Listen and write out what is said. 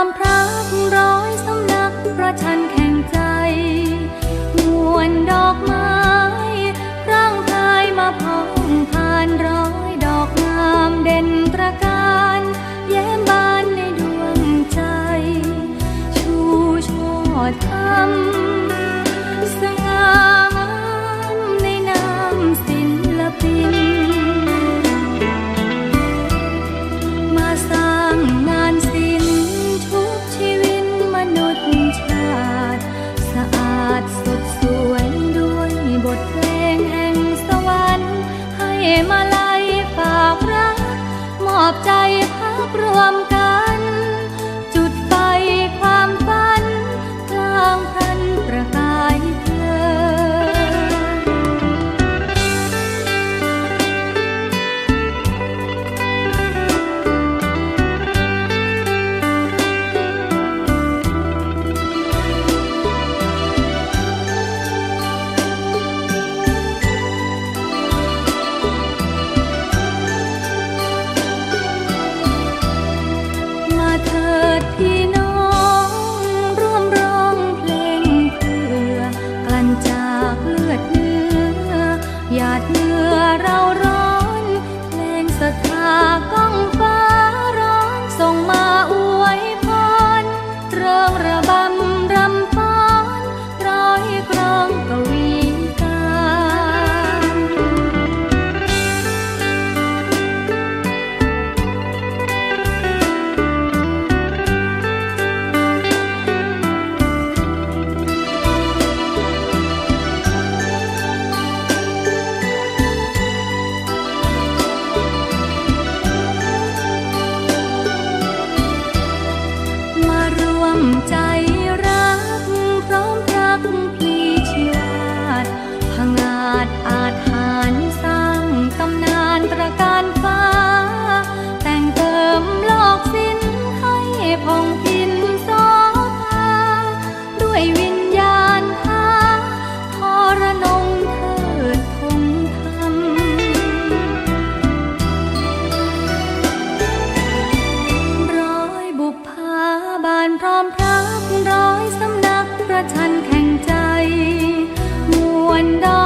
ามพระร้อยสำนักพระชันแข่งใจมวนดอกไม้ มาลัยฝากรักมอบใจพักรวม ดเมื่อเรา 难道。